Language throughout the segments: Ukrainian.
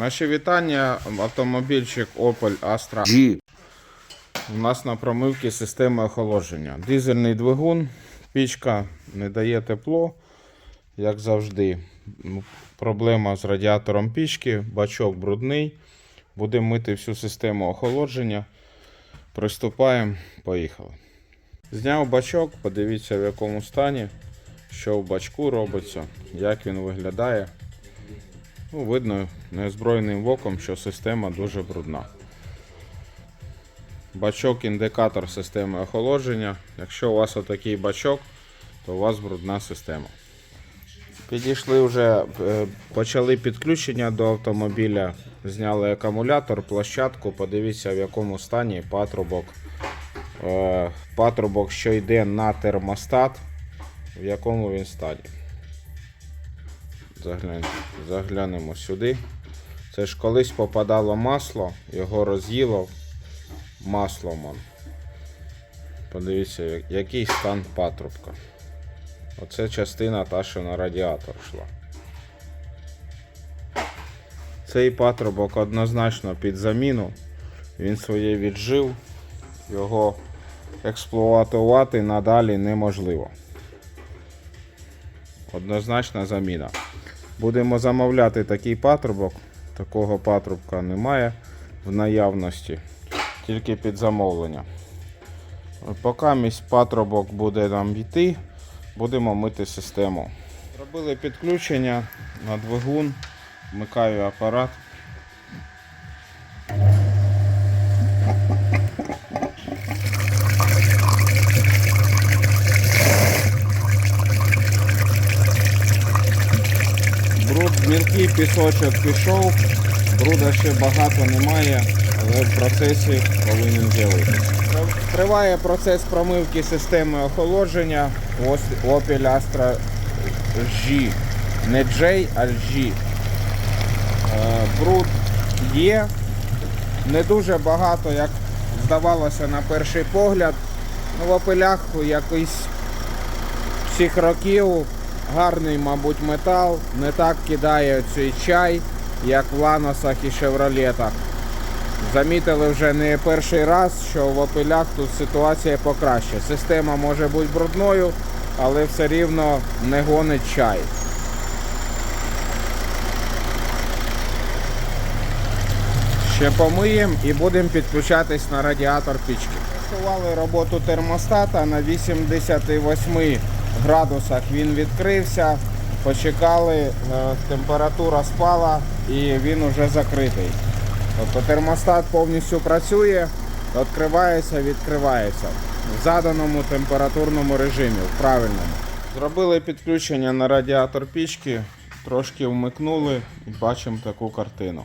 Наші вітання. Автомобільчик Opel Astra G. У нас на промивці системи охолодження. Дизельний двигун, пічка не дає тепло, як завжди. Проблема з радіатором пічки, бачок брудний. Будемо мити всю систему охолодження. Приступаємо, поїхали. Зняв бачок, подивіться в якому стані, що в бачку робиться, як він виглядає. Ну, видно неозброєним оком, що система дуже брудна. Бачок індикатор системи охолодження. Якщо у вас отакий бачок, то у вас брудна система. Підійшли вже, е, почали підключення до автомобіля, зняли акумулятор, площадку, подивіться в якому стані патрубок. Е, Патрубок, що йде на термостат, в якому він стані. Заглянь, заглянемо сюди. Це ж колись попадало масло, його роз'їло маслом. Подивіться, який стан патрубка. Оце частина та, що на радіатор йшла. Цей патрубок однозначно під заміну. Він своє віджив, його експлуатувати надалі неможливо. Однозначна заміна. Будемо замовляти такий патрубок. Такого патрубка немає в наявності, тільки під замовлення. Поки місь патрубок буде нам йти, будемо мити систему. Робили підключення на двигун, вмикаю апарат. Бруд, мілкий пісочок пішов, бруда ще багато немає, але в процесі повинен з'явитися. Триває процес промивки системи охолодження Opel Astra G. Не J, а G. Е, Бруд є. Не дуже багато, як здавалося на перший погляд. Ну, в опелях якийсь всіх років гарний, мабуть, метал, не так кидає цей чай, як в ланосах і шевролетах. Замітили вже не перший раз, що в опелях тут ситуація покраще. Система може бути брудною, але все рівно не гонить чай. Ще помиємо і будемо підключатись на радіатор пічки. Працювали роботу термостата на 88 градусах. Він відкрився, почекали, е, температура спала і він уже закритий. Тобто термостат повністю працює, відкривається, відкривається в заданому температурному режимі, в правильному. Зробили підключення на радіатор пічки, трошки вмикнули і бачимо таку картину.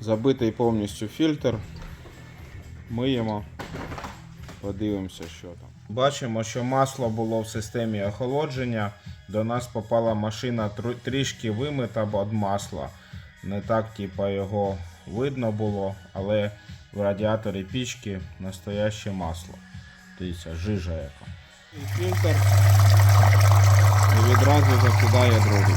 Забитий повністю фільтр. Миємо, подивимося, що там. Бачимо, що масло було в системі охолодження. До нас попала машина трішки вимита від масла. Не так, типа, його видно було, але в радіаторі пічки настояще масло. Дивіться, жижа яка. І фільтр і відразу закидає другий.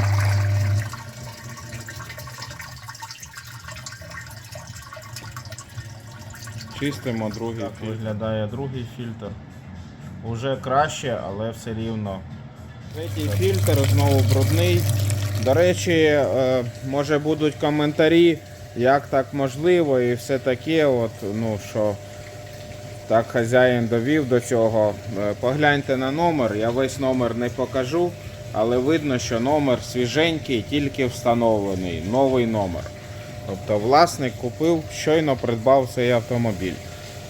Чистимо другий так, виглядає другий фільтр. Уже краще, але все рівно. Третій фільтр знову брудний. До речі, е, може будуть коментарі, як так можливо, і все таке, от, ну, що так хазяїн довів до цього. Е, Погляньте на номер, я весь номер не покажу, але видно, що номер свіженький, тільки встановлений, новий номер. Тобто власник купив, щойно придбав цей автомобіль.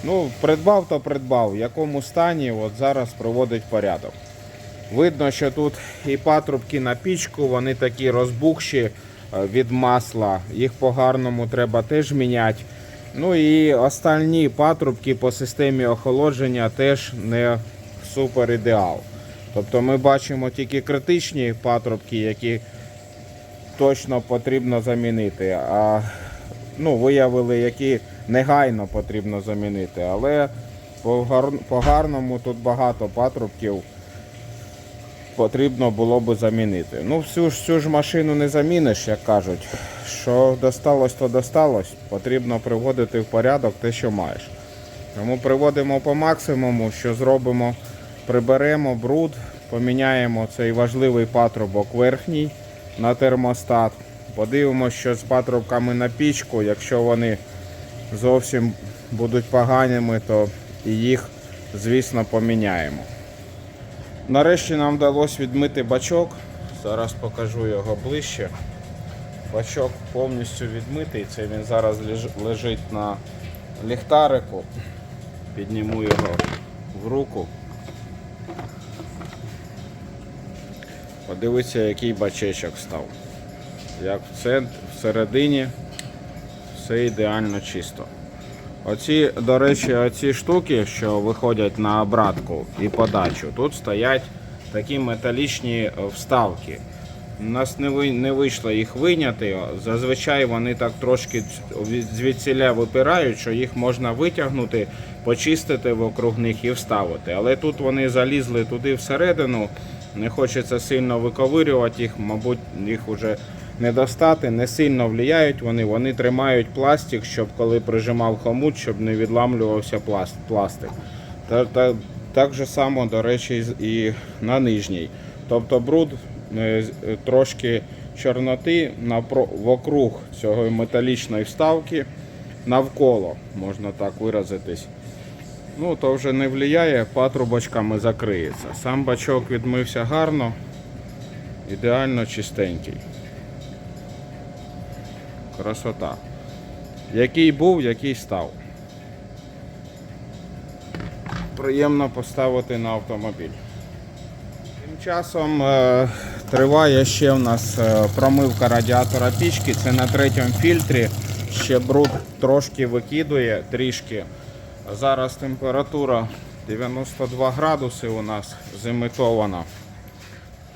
Ну, придбав то придбав, в якому стані от зараз проводить порядок. Видно, що тут і патрубки на пічку, вони такі розбухші е, від масла. Їх по-гарному треба теж міняти. Ну і остальні патрубки по системі охолодження теж не супер ідеал. Тобто ми бачимо тільки критичні патрубки, які точно потрібно замінити. А ну, виявили, які негайно потрібно замінити. Але по гарному тут багато патрубків потрібно було би замінити. Ну, всю всю ж машину не заміниш, як кажуть. Що досталось, то досталось. Потрібно приводити в порядок те, що маєш. Тому приводимо по максимуму, що зробимо, приберемо бруд, поміняємо цей важливий патрубок верхній на термостат. Подивимося, що з патрубками на пічку, якщо вони зовсім будуть поганими, то і їх, звісно, поміняємо. Нарешті нам вдалося відмити бачок. Зараз покажу його ближче. Бачок повністю відмитий. Це він зараз лежить на ліхтарику. Підніму його в руку. Подивіться, який бачечок став. Як в центр, всередині все ідеально чисто. Оці, до речі, оці штуки, що виходять на обратку і подачу, тут стоять такі металічні вставки. У нас не, ви, не вийшло їх виняти. Зазвичай вони так трошки від- звідсіля випирають, що їх можна витягнути, почистити вокруг них і вставити. Але тут вони залізли туди всередину. Не хочеться сильно виковирювати їх, мабуть, їх вже не достати, не сильно впливають вони, вони тримають пластик, щоб коли прижимав хомут, щоб не відламлювався пластик. Та, та, так же само, до речі, і на нижній. Тобто бруд е, е, трошки чорноти вокруг цього металічної вставки навколо, можна так виразитись. Ну, то вже не впливає, патрубочками закриється. Сам бачок відмився гарно, ідеально чистенький. Красота. Який був, який став. Приємно поставити на автомобіль. Тим часом е, триває ще в нас е, промивка радіатора пічки. Це на третьому фільтрі. Ще бруд трошки викидує, трішки. Зараз температура 92 градуси у нас зимитована.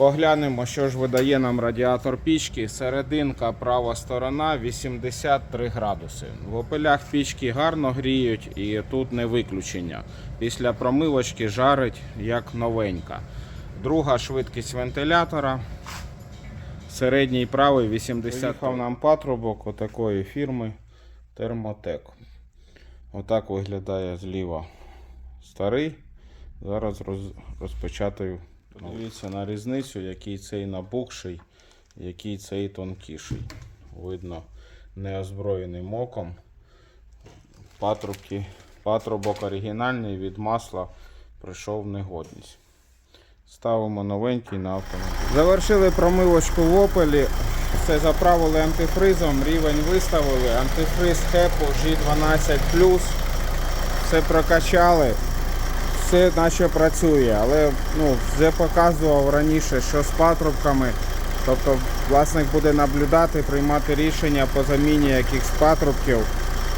Поглянемо, що ж видає нам радіатор пічки. Серединка, права сторона 83 градуси. В опелях пічки гарно гріють і тут не виключення. Після промивочки жарить як новенька. Друга швидкість вентилятора. Середній правий 80. Приїхав нам патрубок отакої фірми Термотек. Отак виглядає зліва старий. Зараз роз, розпечатаю. Подивіться на різницю, який цей набухший, який цей тонкіший. Видно, неозброєним оком. Патрубки, патрубок оригінальний від масла прийшов в негодність. Ставимо новенький на автомобіль. Завершили промивочку в опелі. Все заправили антифризом, рівень виставили. Антифриз Хепу G12 все прокачали, все наче працює, але ну, вже показував раніше, що з патрубками. Тобто власник буде наблюдати, приймати рішення по заміні якихось патрубків.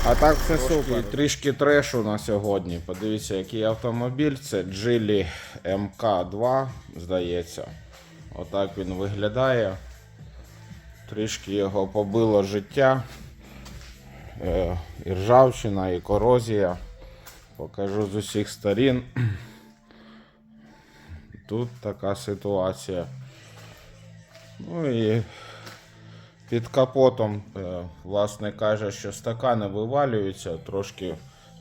А так все супер. Трішки трешу на сьогодні. Подивіться, який автомобіль. Це Geely MK2, здається. Отак він виглядає. Трішки його побило життя. Е, і ржавчина, і корозія. Покажу з усіх сторін. Тут така ситуація. Ну і під капотом е, власне каже, що стакани вивалюються, трошки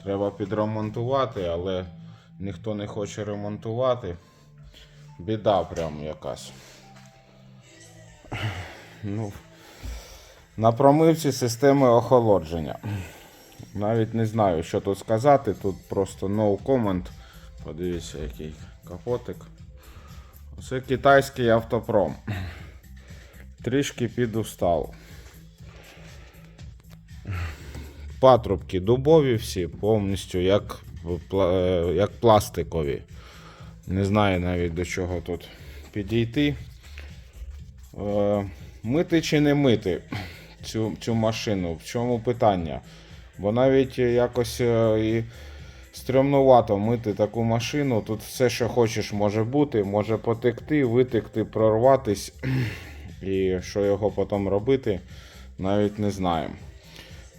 треба підремонтувати, але ніхто не хоче ремонтувати. Біда прям якась. Ну, на промивці системи охолодження. Навіть не знаю, що тут сказати. Тут просто no comment. Подивіться, який капотик. Це китайський автопром. Трішки підустав. Патрубки дубові всі, повністю як, е, як пластикові. Не знаю навіть до чого тут підійти. Е, Мити чи не мити цю, цю машину? В чому питання? Бо навіть якось е, і стрьомнувато мити таку машину. Тут все, що хочеш, може бути, може потекти, витекти, прорватись. І що його потім робити, навіть не знаємо.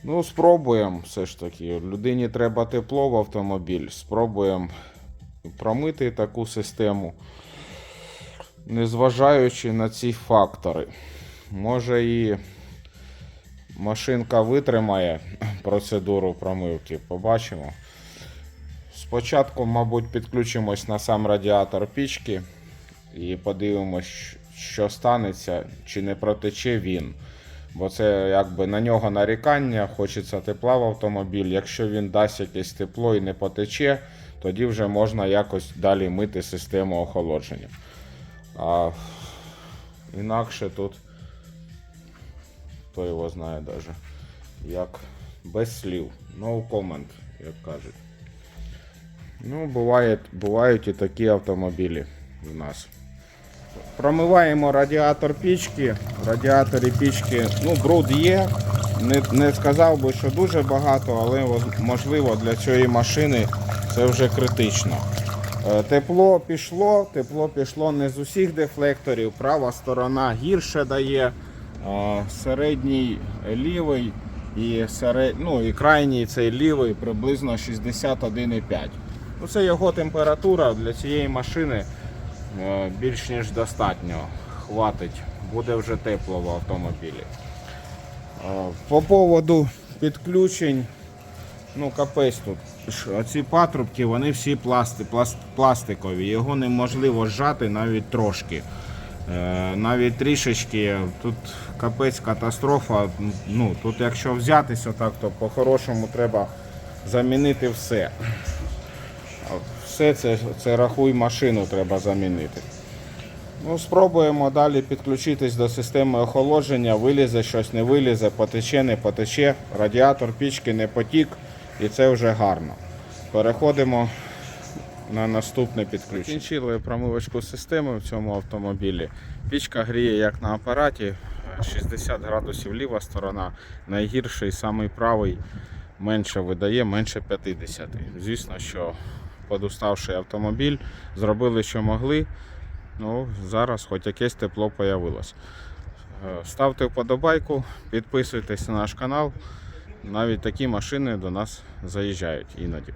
Ну, спробуємо все ж таки. Людині треба тепло в автомобіль. Спробуємо промити таку систему. незважаючи на ці фактори. Може і машинка витримає процедуру промивки, побачимо. Спочатку, мабуть, підключимось на сам радіатор пічки і подивимось, що станеться, чи не протече він. Бо це якби на нього нарікання, хочеться тепла в автомобіль. Якщо він дасть якесь тепло і не потече, тоді вже можна якось далі мити систему охолодження. А інакше тут хто його знає даже. Як без слів. No comment, як кажуть. Ну, буває, бувають і такі автомобілі в нас. Промиваємо радіатор пічки. В радіаторі пічки, ну, бруд є. Не, не сказав би, що дуже багато, але можливо для цієї машини це вже критично. Е, Тепло пішло, тепло пішло не з усіх дефлекторів. Права сторона гірше дає, середній лівий і, серед... ну, і крайній цей лівий приблизно 61,5. Ну, це його температура для цієї машини е, більш ніж достатньо. Хватить, буде вже тепло в автомобілі. По поводу підключень, ну капець тут. Оці патрубки, вони всі пласти, пласт, пластикові. Його неможливо зжати навіть трошки. Е, навіть трішечки. Тут капець катастрофа. Ну, тут якщо взятися так, то по-хорошому треба замінити все. Все це, це рахуй машину треба замінити. Ну, спробуємо далі підключитись до системи охолодження, вилізе щось, не вилізе, потече, не потече, радіатор пічки не потік, і це вже гарно. Переходимо на наступне підключення. Закінчили промивочку системи в цьому автомобілі. Пічка гріє як на апараті, 60 градусів ліва сторона, найгірший, самий правий менше видає, менше 50. Звісно, що подуставший автомобіль, зробили, що могли. Ну, зараз хоч якесь тепло появилось. Е, Ставте вподобайку, підписуйтесь на наш канал. Навіть такі машини до нас заїжджають іноді.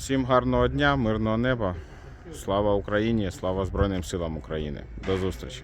Всім гарного дня, мирного неба. Слава Україні, слава Збройним силам України. До зустрічі!